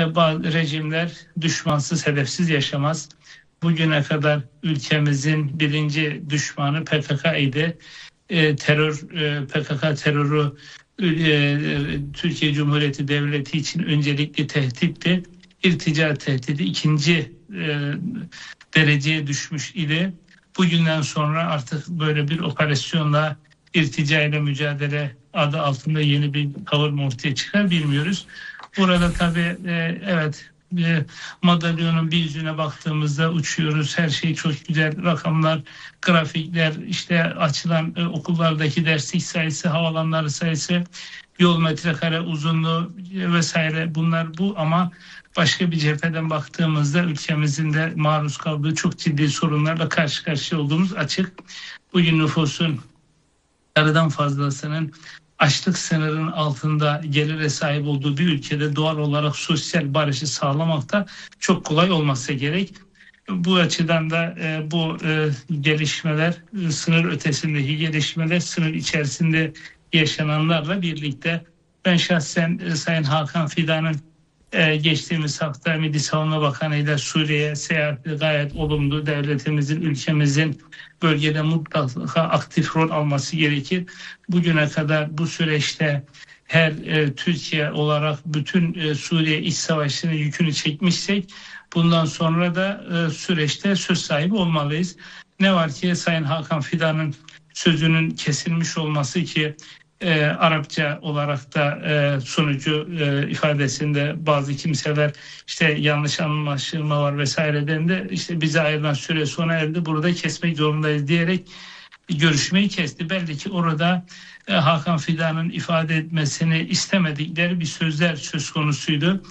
e, bazı rejimler düşmansız, hedefsiz yaşamaz. Bugüne kadar ülkemizin birinci düşmanı PKK idi. E, terör e, PKK terörü e, Türkiye Cumhuriyeti Devleti için öncelikli tehditti. İrtica tehdidi ikinci e, dereceye düşmüş idi. Bugünden sonra artık böyle bir operasyonla irtica ile mücadele adı altında yeni bir tavır mı ortaya çıkar bilmiyoruz. Burada tabii e, evet e, madalyonun bir yüzüne baktığımızda uçuyoruz. Her şey çok güzel. Rakamlar, grafikler, işte açılan e, okullardaki derslik sayısı, havalanları sayısı, yol metrekare uzunluğu vesaire bunlar bu ama başka bir cepheden baktığımızda ülkemizin de maruz kaldığı çok ciddi sorunlarla karşı karşıya olduğumuz açık. Bugün nüfusun yarıdan fazlasının açlık sınırının altında gelire sahip olduğu bir ülkede doğal olarak sosyal barışı sağlamakta çok kolay olması gerek. Bu açıdan da e, bu e, gelişmeler, e, sınır ötesindeki gelişmeler, sınır içerisinde yaşananlarla birlikte ben şahsen e, Sayın Hakan Fidan'ın e, geçtiğimiz hafta Milli Savunma Bakanı ile Suriye'ye seyahati gayet olumlu. Devletimizin, ülkemizin bölgede mutlaka aktif rol alması gerekir. Bugüne kadar bu süreçte her e, Türkiye olarak bütün e, Suriye iç savaşının yükünü çekmişsek bundan sonra da e, süreçte söz sahibi olmalıyız. Ne var ki Sayın Hakan Fidan'ın sözünün kesilmiş olması ki e, Arapça olarak da e, sunucu e, ifadesinde bazı kimseler işte yanlış anlaşılma var vesaireden de işte bize ayrılan süre sona erdi burada kesmek zorundayız diyerek görüşmeyi kesti. Belli ki orada e, Hakan Fidan'ın ifade etmesini istemedikleri bir sözler söz konusuydu.